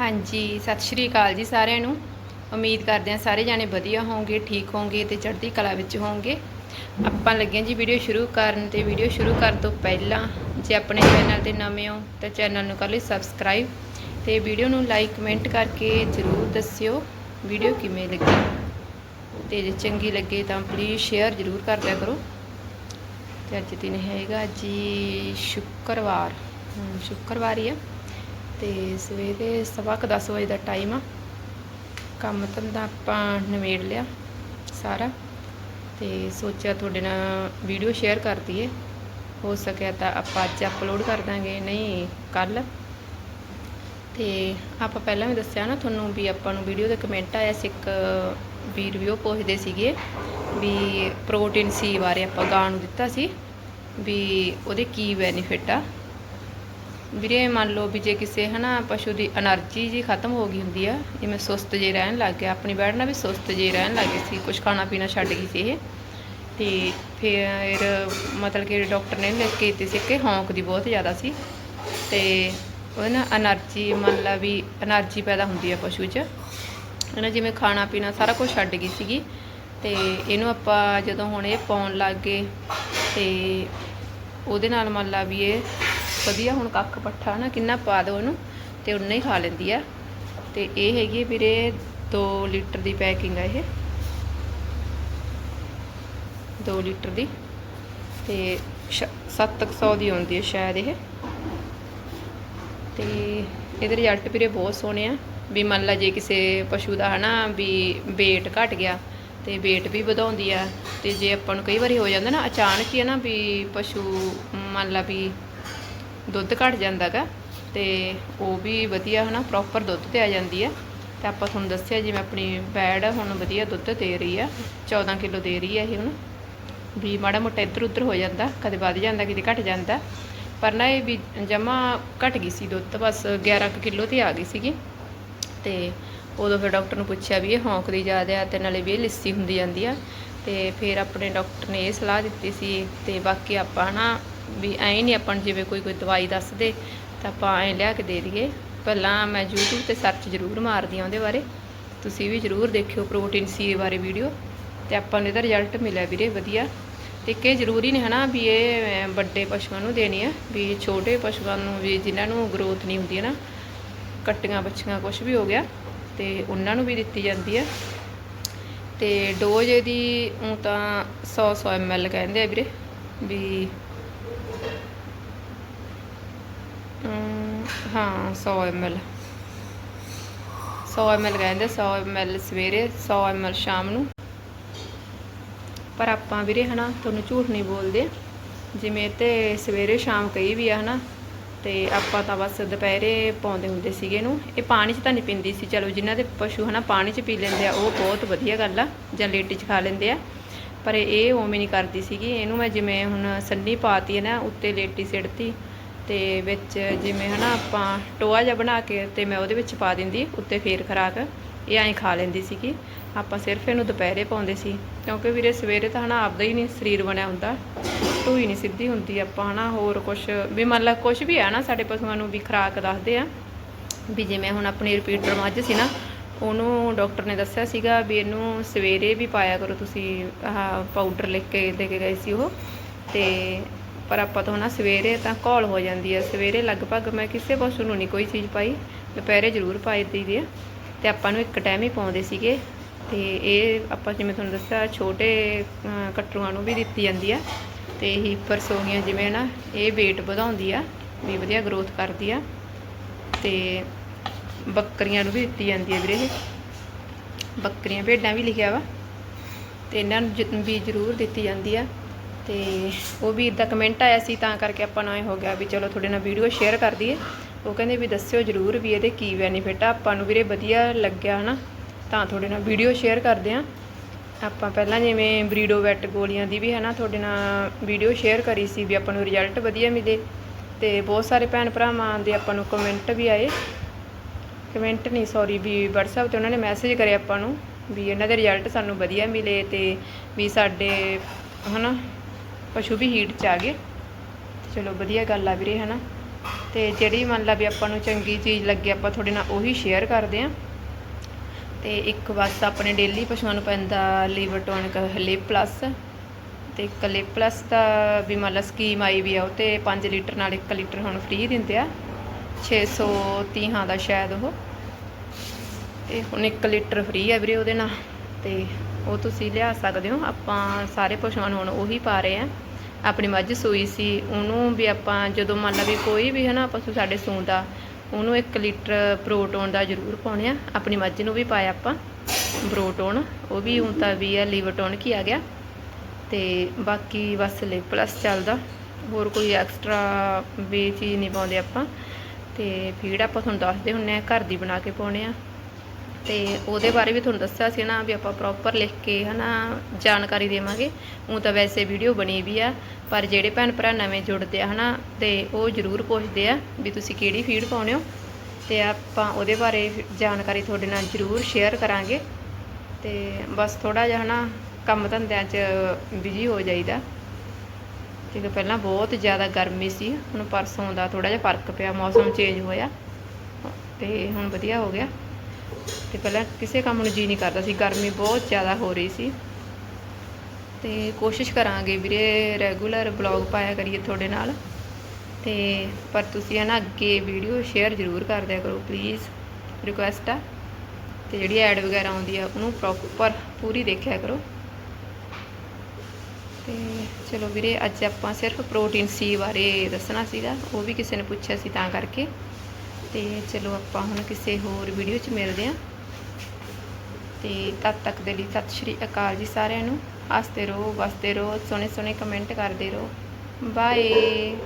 ਹਾਂਜੀ, ਸਤਿ ਸ਼੍ਰੀ ਅਕਾਲ ਜੀ ਸਾਰਿਆਂ ਨੂੰ। ਉਮੀਦ ਕਰਦੇ ਹਾਂ ਸਾਰੇ ਜਾਣੇ ਵਧੀਆ ਹੋਵੋਗੇ ਠੀਕ ਹੋਵੋਗੇ ਤੇ ਚੜ੍ਹਦੀ ਕਲਾ ਵਿੱਚ ਹੋਵੋਗੇ ਆਪਾਂ ਲੱਗੇ ਹਾਂ ਜੀ ਵੀਡੀਓ ਸ਼ੁਰੂ ਕਰਨ ਤੇ ਵੀਡੀਓ ਸ਼ੁਰੂ ਕਰਨ ਤੋਂ ਪਹਿਲਾਂ ਜੇ ਆਪਣੇ ਚੈਨਲ ਤੇ ਨਵੇਂ ਹੋ ਤਾਂ ਚੈਨਲ ਨੂੰ ਕਰ ਲਈ ਸਬਸਕ੍ਰਾਈਬ ਤੇ ਵੀਡੀਓ ਨੂੰ ਲਾਈਕ ਕਮੈਂਟ ਕਰਕੇ ਜ਼ਰੂਰ ਦੱਸਿਓ ਵੀਡੀਓ ਕਿਵੇਂ ਲੱਗੀ। ਤੇ ਜੇ ਚੰਗੀ ਲੱਗੇ ਤਾਂ ਪਲੀਜ਼ ਸ਼ੇਅਰ ਜ਼ਰੂਰ ਕਰ ਦਿਆ ਕਰੋ। ਤੇ ਅੱਜ ਦਿਨ ਹੈਗਾ ਜੀ ਸ਼ੁੱਕਰਵਾਰ। ਸ਼ੁੱਕਰਵਾਰ ਹੀ ਆ। ਤੇ ਸਵੇਰੇ ਸਵਾ ਕੁ ਦਸ ਵਜੇ ਦਾ ਟਾਈਮ ਆ। ਕੰਮ ਧੰਦਾ ਆਪਾਂ ਨਵੇੜ ਲਿਆ ਸਾਰਾ ਤੇ ਸੋਚਿਆ ਤੁਹਾਡੇ ਨਾਲ ਵੀਡੀਓ ਸ਼ੇਅਰ ਕਰ ਦਈਏ। ਹੋ ਸਕਿਆ ਤਾਂ ਆਪਾਂ ਅੱਜ ਅਪਲੋਡ ਕਰ ਦਾਂਗੇ, ਨਹੀਂ ਕੱਲ। ਤੇ ਆਪਾਂ ਪਹਿਲਾਂ ਵੀ ਦੱਸਿਆ ਨਾ ਤੁਹਾਨੂੰ ਵੀ ਆਪਾਂ ਨੂੰ ਵੀਡੀਓ ਦੇ ਕਮੈਂਟ ਆਇਆ ਸੀ ਇੱਕ ਵੀ ਰਿਵਿਊ ਪੁੱਛਦੇ ਸੀਗੇ ਵੀ ਪ੍ਰੋਟੀਨ ਸੀ ਬਾਰੇ ਆਪਾਂ ਗਾਂ ਨੂੰ ਦਿੱਤਾ ਸੀ ਵੀ ਉਹਦੇ ਕੀ ਬੈਨੀਫਿਟ ਆ। ਵੀਰੇ, ਮੰਨ ਲਓ ਵੀ ਜੇ ਕਿਸੇ, ਹਨਾ, ਪਸ਼ੂ ਦੀ એનર્ਜੀ ਜੀ ਖਤਮ ਹੋ ਗਈ ਹੁੰਦੀ ਆ, ਜਿਵੇਂ ਸੁਸਤ ਜੇ ਰਹਿਣ ਲੱਗ ਗਿਆ, ਆਪਣੀ ਬੈਠਣਾ ਵੀ ਸੁਸਤ ਜੇ ਰਹਿਣ ਲੱਗ ਗਈ ਸੀ ਕੁਝ ਖਾਣਾ ਪੀਣਾ ਛੱਡ ਗਈ ਸੀ ਇਹ। ਤੇ ਫਿਰ ਮਤਲਬ ਕਿ ਡਾਕਟਰ ਨੇ ਲਿਖ ਕੇ ਦਿੱਤੀ ਸੀ ਕਿ ਹੌਂਕ ਦੀ ਬਹੁਤ ਜ਼ਿਆਦਾ ਸੀ। ਤੇ ਉਹ ਨਾ એનર્ਜੀ ਮੰਨ ਲਾ ਵੀ એનર્ਜੀ ਪੈਦਾ ਹੁੰਦੀ ਆ ਪਸ਼ੂ 'ਚ। ਹਨਾ, ਜਿਵੇਂ ਖਾਣਾ ਪੀਣਾ ਸਾਰਾ ਕੁਝ ਛੱਡ ਗਈ ਸੀਗੀ। ਤੇ ਇਹਨੂੰ ਆਪਾਂ ਜਦੋਂ ਹੁਣ ਇਹ ਪਾਉਣ ਲੱਗ ਗਏ, ਤੇ ਉਹਦੇ ਨਾਲ ਮੰਨ ਲਾ ਵੀ ਇਹ ਵਧੀਆ ਹੁਣ ਕੱਖ ਪੱਠਾ ਨਾ ਕਿੰਨਾ ਪਾ ਦੋ ਉਹਨੂੰ ਤੇ ਉਨਾ ਹੀ ਖਾ ਲੈਂਦੀ ਆ। ਤੇ ਇਹ ਹੈਗੀ ਵੀਰੇ 2 ਲੀਟਰ ਦੀ ਪੈਕਿੰਗ ਆ ਇਹ। 2 ਲੀਟਰ ਦੀ ਤੇ 700 ਦੀ ਆਉਂਦੀ ਹੈ ਸ਼ਾਇਦ ਇਹ। ਤੇ ਇਹਦੇ ਰਿਜ਼ਲਟ ਵੀਰੇ ਬਹੁਤ ਸੋਹਣੇ ਆ। ਵੀ ਮੰਨ ਲਾ ਜੇ ਕਿਸੇ ਪਸ਼ੂ ਦਾ ਹਨਾ ਵੀ weight ਘਟ ਗਿਆ ਤੇ weight ਵੀ ਵਧਾਉਂਦੀ ਆ ਤੇ ਜੇ ਆਪਾਂ ਨੂੰ ਕਈ ਵਾਰੀ ਹੋ ਜਾਂਦਾ ਨਾ ਅਚਾਨਕ ਹੀ ਹੈ ਨਾ ਵੀ ਪਸ਼ੂ ਮੰਨ ਲਾ ਵੀ ਦੁੱਧ ਘਟ ਜਾਂਦਾਗਾ ਤੇ ਉਹ ਵੀ ਵਧੀਆ ਹਨਾ ਪ੍ਰੋਪਰ ਦੁੱਧ ਤੇ ਆ ਜਾਂਦੀ ਆ। ਤੇ ਆਪਾਂ ਤੁਹਾਨੂੰ ਦੱਸਿਆ ਜਿਵੇਂ ਆਪਣੀ ਬੈੜ ਹੁਣ ਵਧੀਆ ਦੁੱਧ ਦੇ ਰਹੀ ਆ 14 ਕਿਲੋ ਦੇ ਰਹੀ ਆ ਇਹ ਹੁਣ। ਵੀ ਮਾੜਾ ਮੋਟਾ ਇੱਧਰ ਉੱਧਰ ਹੋ ਜਾਂਦਾ, ਕਦੇ ਵੱਧ ਜਾਂਦਾ ਕਿਤੇ ਘਟ ਜਾਂਦਾ। ਪਰ ਨਾ ਇਹ ਵੀ ਜਮਾ ਘਟ ਗਈ ਸੀ ਦੁੱਧ, ਬਸ 11 ਕੁ ਕਿਲੋ ਤੇ ਆ ਗਈ ਸੀਗੀ। ਤੇ ਉਦੋਂ ਫਿਰ ਡਾਕਟਰ ਨੂੰ ਪੁੱਛਿਆ ਵੀ ਇਹ ਹੌਂਕ ਦੀ ਜ਼ਿਆਦਾ ਆ ਤੇ ਨਾਲੇ ਵੀ ਇਹ ਲਿੱਸੀ ਹੁੰਦੀ ਜਾਂਦੀ ਆ। ਤੇ ਫਿਰ ਆਪਣੇ ਡਾਕਟਰ ਨੇ ਇਹ ਸਲਾਹ ਦਿੱਤੀ ਸੀ ਤੇ ਬਾਕੀ ਆਪਾਂ ਨਾ ਵੀ ਐਂ ਨਹੀਂ ਆਪਾਂ ਨੂੰ ਜਿਵੇਂ ਕੋਈ ਕੋਈ ਦਵਾਈ ਦੱਸ ਦੇ ਤਾਂ ਆਪਾਂ ਐਂ ਲਿਆ ਕੇ ਦੇ ਦਈਏ। ਪਹਿਲਾਂ ਮੈਂ YouTube ਤੇ ਸਰਚ ਜ਼ਰੂਰ ਮਾਰਦੀ ਆ ਉਹਦੇ ਬਾਰੇ। ਤੁਸੀਂ ਵੀ ਜ਼ਰੂਰ ਦੇਖਿਓ ਪ੍ਰੋਟੀਨ ਸੀ ਬਾਰੇ ਵੀਡੀਓ ਤੇ ਆਪਾਂ ਨੂੰ ਇਹਦਾ ਰਿਜ਼ਲਟ ਮਿਲਿਆ ਵੀਰੇ ਵਧੀਆ। ਤੇ ਕਿ ਜ਼ਰੂਰੀ ਨਹੀਂ ਹਨਾ ਵੀ ਇਹ ਵੱਡੇ ਪਸ਼ੂਆਂ ਨੂੰ ਦੇਣੀ ਆ, ਵੀ ਛੋਟੇ ਪਸ਼ੂਆਂ ਨੂੰ ਵੀ ਜਿਨ੍ਹਾਂ ਨੂੰ ਗਰੋਥ ਨਹੀਂ ਹੁੰਦੀ ਹੈ ਨਾ ਕੱਟੀਆਂ ਬੱਚੀਆਂ ਕੁਝ ਵੀ ਹੋ ਗਿਆ, ਤੇ ਉਹਨਾਂ ਨੂੰ ਵੀ ਦਿੱਤੀ ਜਾਂਦੀ ਆ। ਤੇ ਡੋਜ਼ ਇਹਦੀ, ਉਹ ਤਾਂ 100 100 ml ਕਹਿੰਦੇ ਆ ਵੀਰੇ, ਵੀ ਹਾਂ 100 ml 100 ml ਕਹਿੰਦੇ 100 ml ਸਵੇਰੇ 100 ml ਸ਼ਾਮ ਨੂੰ। ਪਰ ਆਪਾਂ ਵੀਰੇ ਹਨਾ, ਤੁਹਾਨੂੰ ਝੂਠ ਨਹੀਂ ਬੋਲਦੇ। ਜਿਵੇਂ ਤੇ ਸਵੇਰੇ ਸ਼ਾਮ ਕਹੀ ਵੀ ਆ ਹਨਾ, ਤੇ ਆਪਾਂ ਤਾਂ ਬਸ ਦੁਪਹਿਰੇ ਪਾਉਂਦੇ ਹੁੰਦੇ ਸੀਗੇ ਇਹਨੂੰ। ਇਹ ਪਾਣੀ 'ਚ ਤਾਂ ਨਹੀਂ ਪੀਂਦੀ ਸੀ। ਚਲੋ, ਜਿਨ੍ਹਾਂ ਦੇ ਪਸ਼ੂ ਹਨਾ ਪਾਣੀ 'ਚ ਪੀ ਲੈਂਦੇ ਆ, ਉਹ ਬਹੁਤ ਵਧੀਆ ਗੱਲ ਆ, ਜਾਂ ਲੇਟੀ 'ਚ ਖਾ ਲੈਂਦੇ ਆ। ਪਰ ਇਹ ਉਵੇਂ ਨਹੀਂ ਕਰਦੀ ਸੀਗੀ। ਇਹਨੂੰ ਮੈਂ ਜਿਵੇਂ ਹੁਣ ਸੰਨੀ ਪਾਤੀ ਹੈ ਨਾ, ਉੱਤੇ ਲੇਟੀ ਸਿੜਤੀ ਤੇ ਵਿੱਚ ਜਿਵੇਂ ਹਨਾ ਆਪਾਂ ਟੋਆ ਜਿਹਾ ਬਣਾ ਕੇ ਤੇ ਮੈਂ ਉਹਦੇ ਵਿੱਚ ਪਾ ਦਿੰਦੀ, ਉੱਤੇ ਫੇਰ ਖਰਾਕ। ਇਹ ਐਂ ਖਾ ਲੈਂਦੀ ਸੀਗੀ। ਆਪਾਂ ਸਿਰਫ ਇਹਨੂੰ ਦੁਪਹਿਰੇ ਪਾਉਂਦੇ ਸੀ। ਕਿਉਂਕਿ ਵੀਰੇ ਸਵੇਰੇ ਤਾਂ ਹਨਾ ਆਪਦਾ ਹੀ ਨਹੀਂ ਸਰੀਰ ਬਣਿਆ ਹੁੰਦਾ। ਢੂਈ ਨਹੀਂ ਸਿੱਧੀ ਹੁੰਦੀ। ਆਪਾਂ ਹਨਾ ਹੋਰ ਕੁਝ ਵੀ ਮੰਨ ਲਾ ਕੁਝ ਵੀ ਆ ਨਾ ਸਾਡੇ ਪਸ਼ੂਆਂ ਨੂੰ ਵੀ ਖਰਾਕ ਦੱਸਦੇ ਆ। ਵੀ ਜਿਵੇਂ ਹੁਣ ਆਪਣੀ ਰਿਪੀਟਰ ਮੱਝ ਸੀ ਨਾ, ਉਹਨੂੰ ਡਾਕਟਰ ਨੇ ਦੱਸਿਆ ਸੀਗਾ ਵੀ ਇਹਨੂੰ ਸਵੇਰੇ ਵੀ ਪਾਇਆ ਕਰੋ ਤੁਸੀਂ, ਆਹ ਪਾਊਡਰ ਲਿਖ ਕੇ ਦੇ ਕੇ ਗਏ ਸੀ ਉਹ। ਤੇ ਪਰ ਆਪਾਂ ਤੋਂ ਨਾ ਸਵੇਰੇ ਤਾਂ ਘੋਲ ਹੋ ਜਾਂਦੀ ਹੈ ਸਵੇਰੇ ਲਗਭਗ ਮੈਂ ਕਿਸੇ ਪਸ਼ੂ ਨੂੰ ਨਹੀਂ ਕੋਈ ਚੀਜ਼ ਪਾਈ। ਦੁਪਹਿਰੇ ਜ਼ਰੂਰ ਪਾਈ ਦੀ ਹੈ ਤੇ ਆਪਾਂ ਨੂੰ ਇੱਕ ਟਾਈਮ ਹੀ ਪਾਉਂਦੇ ਸੀਗੇ। ਤੇ ਇਹ ਆਪਾਂ ਜਿਵੇਂ ਤੁਹਾਨੂੰ ਦੱਸਿਆ ਛੋਟੇ ਅਹ, ਕਟਰੂਆਂ ਨੂੰ ਵੀ ਦਿੱਤੀ ਜਾਂਦੀ ਆ। ਤੇ ਹੀਪਰਸ ਹੋ ਜਿਵੇਂ ਨਾ ਇਹ weight ਵਧਾਉਂਦੀ ਆ ਵੀ ਵਧੀਆ ਗਰੋਥ ਕਰਦੀ ਆ। ਤੇ ਬੱਕਰੀਆਂ ਨੂੰ ਵੀ ਦਿੱਤੀ ਜਾਂਦੀ ਹੈ ਵੀਰੇ ਇਹ। ਬੱਕਰੀਆਂ ਭੇਡਾਂ ਵੀ ਲਿਖਿਆ ਵਾ। ਤੇ ਇਹਨਾਂ ਨੂੰ ਜ- ਵੀ ਜ਼ਰੂਰ ਦਿੱਤੀ ਜਾਂਦੀ ਆ। ਤੇ ਉਹ ਵੀ ਦਾ ਕਮੈਂਟ ਆਇਆ ਸੀ, ਤਾਂ ਕਰਕੇ ਆਪਾਂ ਨੂੰ ਐ ਹੋ ਗਿਆ ਵੀ ਚਲੋ ਤੁਹਾਡੇ ਨਾਲ ਵੀਡੀਓ ਸ਼ੇਅਰ ਕਰ ਦਈਏ। ਉਹ ਕਹਿੰਦੇ ਵੀ ਦੱਸਿਓ ਜ਼ਰੂਰ ਵੀ ਇਹਦੇ ਕੀ ਬੈਨੀਫਿਟ ਆ, ਆਪਾਂ ਨੂੰ ਵੀਰੇ ਵਧੀਆ ਲੱਗਿਆ ਹਨਾ, ਤਾਂ ਤੁਹਾਡੇ ਨਾਲ ਵੀਡੀਓ ਸ਼ੇਅਰ ਕਰਦੇ ਆ। ਆਪਾਂ ਪਹਿਲਾਂ ਜਿਵੇਂ ਬਰੀਡੋ ਵੈਟ ਗੋਲੀਆਂ ਦੀ ਵੀ ਹਨਾ, ਤੁਹਾਡੇ ਨਾਲ ਵੀਡੀਓ ਸ਼ੇਅਰ ਕਰੀ ਸੀ ਵੀ ਆਪਾਂ ਨੂੰ ਰਿਜ਼ਲਟ ਵਧੀਆ ਮਿਲੇ। ਤੇ ਬਹੁਤ ਸਾਰੇ ਭੈਣ ਭਰਾਵਾਂ ਦੇ ਆਪਾਂ ਨੂੰ ਕਮੈਂਟ ਵੀ ਆਏ। ਕਮੈਂਟ ਨਹੀਂ ਸੌਰੀ ਵੀ WhatsApp ਤੇ ਉਹਨਾਂ ਨੇ ਮੈਸੇਜ ਕਰਿਆ ਆਪਾਂ ਨੂੰ ਵੀ ਇਹਨਾਂ ਦੇ ਰਿਜ਼ਲਟ ਸਾਨੂੰ ਵਧੀਆ ਮਿਲੇ ਤੇ ਵੀ ਸਾਡੇ ਹਨਾ ਪਸ਼ੂ ਵੀ ਹੀਟ ਚ ਆ ਗਏ। ਚਲੋ ਵਧੀਆ ਗੱਲ ਆ ਵੀਰੇ, ਹਨਾ। ਤੇ ਜਿਹੜੀ ਮੰਨ ਲਾ ਵੀ ਆਪਾਂ ਨੂੰ ਚੰਗੀ ਚੀਜ਼ ਲੱਗੇ, ਆਪਾਂ ਤੁਹਾਡੇ ਨਾਲ ਉਹੀ ਸ਼ੇਅਰ ਕਰਦੇ ਆ ਤੇ ਇੱਕ ਬਸ ਆਪਣੇ ਡੇਲੀ ਪਸ਼ੂਆਂ ਨੂੰ ਪੈਂਦਾ ਲੀਵਰ ਟੋਨਿਕ ਲਿਪ ਪਲੱਸ ਤੇ ਇੱਕ ਲਿਪ ਪਲੱਸ ਦਾ ਵੀ ਮੰਨ ਲਾ ਸਕੀਮ ਆਈ ਵੀ ਆ, ਉਹ ਤੇ 5 ਲੀਟਰ ਨਾਲ 1 ਲੀਟਰ ਹੁਣ ਫ੍ਰੀ ਦਿੰਦੇ ਆ। 630 ਦਾ ਸ਼ਾਇਦ ਉਹ। ਤੇ ਹੁਣ 1 ਲੀਟਰ ਫ੍ਰੀ ਆ ਵੀਰੇ ਉਹਦੇ ਨਾਲ। ਤੇ ਉਹ ਤੁਸੀਂ ਲਿਆ ਸਕਦੇ ਹੋ। ਆਪਾਂ ਸਾਰੇ ਪਸ਼ੂਆਂ ਨੂੰ ਹੁਣ ਉਹੀ ਪਾ ਰਹੇ ਆ ਆਪਣੀ ਮੱਝ ਸੂਈ ਸੀ, ਉਹਨੂੰ ਵੀ ਆਪਾਂ ਜਦੋਂ ਮੰਨ ਲਾ ਵੀ ਕੋਈ ਵੀ ਹੈ ਨਾ ਪਸ਼ੂ ਸਾਡੇ ਸੂੰਦਾ, ਉਹਨੂੰ 1 ਲੀਟਰ ਪ੍ਰੋਟੋਨ ਦਾ ਜ਼ਰੂਰ ਪਾਉਣੇ ਆ। ਆਪਣੀ ਮੱਝ ਨੂੰ ਵੀ ਪਾਇਆ ਆਪਾਂ ਪ੍ਰੋਟੋਨ, ਉਹ ਵੀ ਹੁਣ ਤਾਂ ਵੀ ਆ ਲੀਵਰਟੋਨ ਕੀ ਆ ਗਿਆ। ਤੇ ਬਾਕੀ ਬਸ ਲਿਪ ਪਲੱਸ ਚੱਲਦਾ, ਹੋਰ ਕੋਈ ਐਕਸਟਰਾ ਵੀ ਚੀਜ਼ ਨਹੀਂ ਪਾਉਂਦੇ ਆਪਾਂ। ਤੇ ਫੀਡ ਆਪਾਂ ਤੁਹਾਨੂੰ ਦੱਸਦੇ ਹੁੰਨੇ ਆ, ਘਰ ਦੀ ਬਣਾ ਕੇ ਪਾਉਣੇ ਆ। ਤੇ ਉਹਦੇ ਬਾਰੇ ਵੀ ਤੁਹਾਨੂੰ ਦੱਸਿਆ ਸੀ ਨਾ ਵੀ ਆਪਾਂ ਪ੍ਰੋਪਰ ਲਿਖ ਕੇ ਹਨਾ ਜਾਣਕਾਰੀ ਦੇਵਾਂਗੇ। ਉਹ ਤਾਂ ਵੈਸੇ ਵੀਡੀਓ ਬਣੀ ਵੀ ਆ, ਪਰ ਜਿਹੜੇ ਭੈਣ ਭਰਾ ਨਵੇਂ ਜੁੜਦੇ ਆ ਹਨਾ ਤੇ ਉਹ ਜ਼ਰੂਰ ਪੁੱਛਦੇ ਆ ਵੀ ਤੁਸੀਂ ਕਿਹੜੀ ਫੀਡ ਪਾਉਣੇ ਹੋ। ਤੇ ਆਪਾਂ ਉਹਦੇ ਬਾਰੇ ਜਾਣਕਾਰੀ ਤੁਹਾਡੇ ਨਾਲ ਜ਼ਰੂਰ ਸ਼ੇਅਰ ਕਰਾਂਗੇ। ਤੇ ਬਸ ਥੋੜਾ ਜਿਹਾ ਹਨਾ ਕੰਮ ਧੰਦਿਆਂ 'ਚ ਬਿਜ਼ੀ ਹੋ ਜਾਈਦਾ। ਕਿਉਂਕਿ ਪਹਿਲਾਂ ਬਹੁਤ ਜ਼ਿਆਦਾ ਗਰਮੀ ਸੀ, ਹੁਣ ਪਰਸੋਂ ਦਾ ਥੋੜਾ ਜਿਹਾ ਫ਼ਰਕ ਪਿਆ, ਮੌਸਮ ਚੇਂਜ ਹੋਇਆ। ਤੇ ਹੁਣ ਵਧੀਆ ਹੋ ਗਿਆ। ਤੇ ਪਹਿਲਾਂ ਕਿਸੇ ਕੰਮ ਨੂੰ ਜੀ ਨਹੀਂ ਕਰਦਾ ਸੀ, ਗਰਮੀ ਬਹੁਤ ਜ਼ਿਆਦਾ ਹੋ ਰਹੀ ਸੀ। ਤੇ ਕੋਸ਼ਿਸ਼ ਕਰਾਂਗੇ ਵੀਰੇ ਰੈਗੂਲਰ ਬਲੌਗ ਪਾਇਆ ਕਰੀਏ ਤੁਹਾਡੇ ਨਾਲ। ਤੇ ਪਰ ਤੁਸੀਂ ਹੈ ਨਾ ਅੱਗੇ ਵੀਡੀਓ ਸ਼ੇਅਰ ਜ਼ਰੂਰ ਕਰ ਦਿਆ ਕਰੋ ਪਲੀਜ਼ ਰਿਕੁਐਸਟ ਆ। ਤੇ ਜਿਹੜੀ ਐਡ ਵਗੈਰਾ ਆਉਂਦੀ ਆ, ਉਹਨੂੰ ਪ੍ਰੋਪਰ ਪੂਰੀ ਦੇਖਿਆ ਕਰੋ। ਤੇ ਚਲੋ ਵੀਰੇ, ਅੱਜ ਆਪਾਂ ਸਿਰਫ ਪ੍ਰੋਟੀਨ ਸੀ ਬਾਰੇ ਦੱਸਣਾ ਸੀਗਾ, ਉਹ ਵੀ ਕਿਸੇ ਨੇ ਪੁੱਛਿਆ ਸੀ ਤਾਂ ਕਰਕੇ। ਤੇ ਚਲੋ ਆਪਾਂ ਹੁਣ ਕਿਸੇ ਹੋਰ ਵੀਡੀਓ 'ਚ ਮਿਲਦੇ ਆਂ ਤੇ ਤਦ ਤੱਕ ਦੇ ਲਈ ਸਤਿ ਸ਼੍ਰੀ ਅਕਾਲ ਜੀ ਸਾਰਿਆਂ ਨੂੰ। ਹੱਸਦੇ ਰਹੋ, ਵਸਦੇ ਰਹੋ ਸੋਹਣੇ ਸੋਹਣੇ ਕਮੈਂਟ ਕਰਦੇ ਰਹੋ। ਬਾਏ